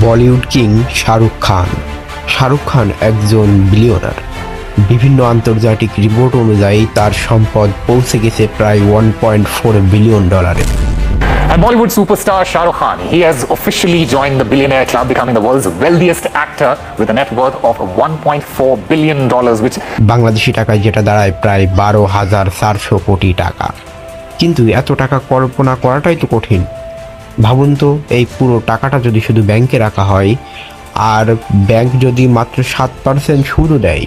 Bollywood king Shahrukh Khan Shahrukh Khan একজন billionaire বিভিন্ন আন্তর্জাতিক রিপোর্ট অনুযায়ী তার সম্পদ পৌঁছে গেছে প্রায় ওয়ান পয়েন্ট ফোর বিলিয়ন ডলারে And Bollywood superstar Shah Rukh Khan, he has officially joined the billionaire club, becoming the world's wealthiest actor with a net worth of 1.4 billion dollars, which Bangladeshi টাকায় যেটা দাঁড়ায় প্রায় বারো হাজার চারশো কোটি টাকা কিন্তু এত টাকা কল্পনা করাটাই তো কঠিন ভাবুন তো, এই পুরো টাকাটা যদি শুধু ব্যাংকে রাখা হয়, আর ব্যাংক যদি মাত্র সাত পার্সেন্ট সুদও দেয়,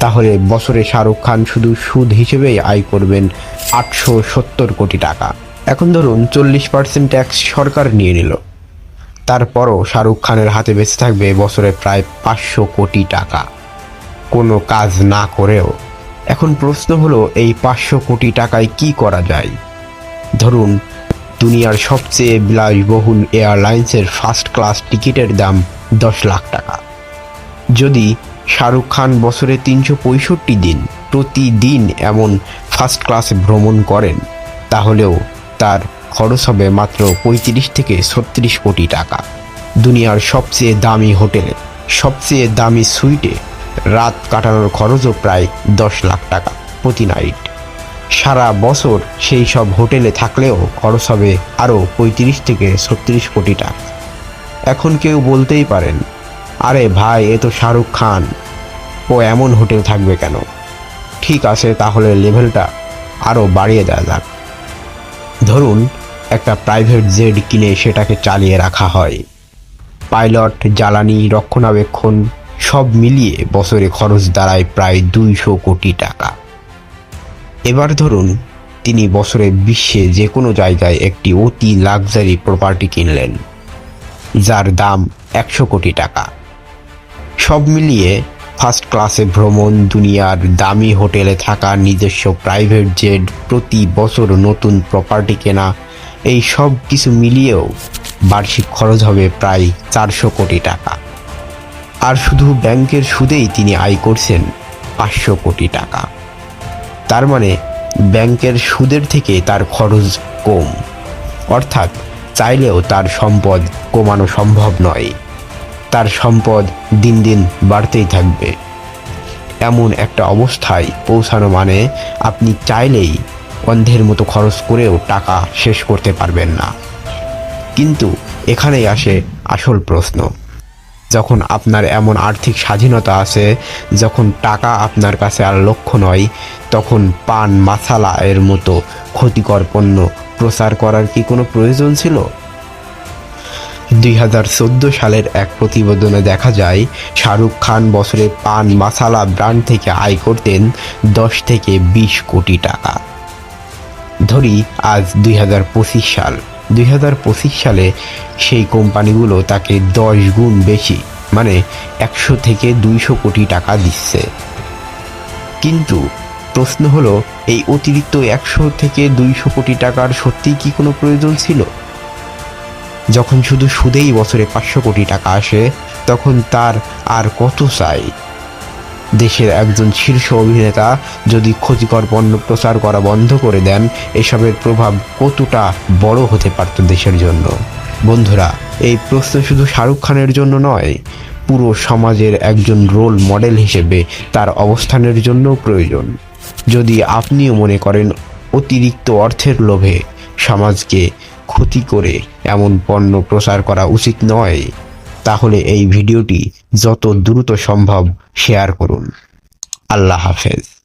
তাহলে বছরে শাহরুখ খান শুধু সুদ হিসেবেই আয় করবেন আটশো সত্তর কোটি টাকা। এখন ধরুন চল্লিশ পার্সেন্ট ট্যাক্স সরকার নিয়ে নিল। তারপরও শাহরুখ খানের হাতে বেঁচে থাকবে বছরে প্রায় পাঁচশো কোটি টাকা। কোনো কাজ না করেও। এখন প্রশ্ন হলো, এই পাঁচশো কোটি টাকায় কি করা যায়? ধরুন দুনিয়ার সবচেয়ে বিলাসবহুল এয়ারলাইন্সের ফার্স্ট ক্লাস টিকিটের দাম দশ লাখ টাকা। যদি শাহরুখ খান বছরে তিনশো পঁয়ষট্টি দিন প্রতিদিন এমন ফার্স্ট ক্লাসে ভ্রমণ করেন, তাহলেও তার খরচ হবে মাত্র পঁয়ত্রিশ থেকে ছত্রিশ কোটি টাকা। দুনিয়ার সবচেয়ে দামি হোটেলে, সবচেয়ে দামি সুইটে রাত কাটানোর খরচও প্রায় দশ লাখ টাকা প্রতি নাইট। সারা বছর সেই সব হোটেলে থাকলেও খরচ হবে আরও পঁয়ত্রিশ থেকে ছত্রিশ কোটি টাকা। এখন কেউ বলতেই পারেন, আরে ভাই, এ তো শাহরুখ খান। ও এমন হোটেল থাকবে কেন? ঠিক আছে, তাহলে লেভেলটা আরও বাড়িয়ে দেওয়া যাক। ধরুন, একটা প্রাইভেট জেড কিনে সেটাকে চালিয়ে রাখা হয়। পাইলট, জ্বালানি, রক্ষণাবেক্ষণ সব মিলিয়ে বছরে খরচ দাঁড়ায় প্রায় দুইশো কোটি টাকা। এবার ধরুন, তিনি বছরে বিশ্বে যে কোনো জায়গায় একটি অতি লাক্সারি প্রপার্টি কিনলেন, যার দাম একশো কোটি টাকা। সব মিলিয়ে ফার্স্ট ক্লাসে ভ্রমণ, দুনিয়ার দামি হোটেলে থাকা নিজস্ব প্রাইভেট জেট প্রতি বছর নতুন প্রপার্টি কেনা, এই সব কিছু মিলিয়েও বার্ষিক খরচ হবে প্রায় চারশো কোটি টাকা। আর শুধু ব্যাংকের সুদেই তিনি আয় করছেন পাঁচশো কোটি টাকা। তার মানে ব্যাংকের সুদের থেকে তার খরচ কম। অর্থাৎ চাইলেও তার সম্পদ কমানো সম্ভব নয়। তার সম্পদ দিন দিন বাড়তেই থাকবে। এমন একটা অবস্থায় পৌঁছানো মানে আপনি চাইলেই অন্ধের মতো খরচ করেও টাকা শেষ করতে পারবেন না। কিন্তু এখানেই আসে আসল প্রশ্ন। যখন আপনার এমন আর্থিক স্বাধীনতা আছে, যখন টাকা আপনার কাছে আর লক্ষ্য নয়, তখন পান মাসালা এর মতো ক্ষতিকর পণ্য প্রচার করার কি কোনো প্রয়োজন ছিল? দুই হাজার চোদ্দ সালের এক প্রতিবেদনে দেখা যায়, শাহরুখ খান বছরে পান মাসালা ব্র্যান্ড থেকে আয় করতেন দশ থেকে বিশ কোটি টাকা। ধরি আজ দুই হাজার পঁচিশ সাল। দুই হাজার পঁচিশ সালে সেই কোম্পানিগুলো তাকে দশ গুণ বেশি মানে একশো থেকে দুইশো কোটি টাকা দিচ্ছে। কিন্তু প্রশ্ন হলো, এই অতিরিক্ত একশো থেকে দুইশো কোটি টাকার সত্যিই কি কোনো প্রয়োজন ছিল? যখন শুধু সুদেই বছরে পাঁচশো কোটি টাকা আসে, তখন তার আর কত চাই? দেশের একজন শীর্ষ অভিনেতা যদি ক্ষতিকর পণ্য প্রচার করা বন্ধ করে দেন, এসবের প্রভাব কতটা বড় হতে পারত দেশের জন্য? বন্ধুরা, এই প্রশ্ন শুধু শাহরুখ খানের জন্য নয়, পুরো সমাজের একজন রোল মডেল হিসেবে তার অবস্থানের জন্য প্রয়োজন। যদি আপনিও মনে করেন অতিরিক্ত অর্থের লোভে সমাজকে ক্ষতি করে এমন পণ্য প্রচার করা উচিত নয়, তাহলে এই ভিডিওটি যত দ্রুত সম্ভব শেয়ার করুন। আল্লাহ হাফেজ।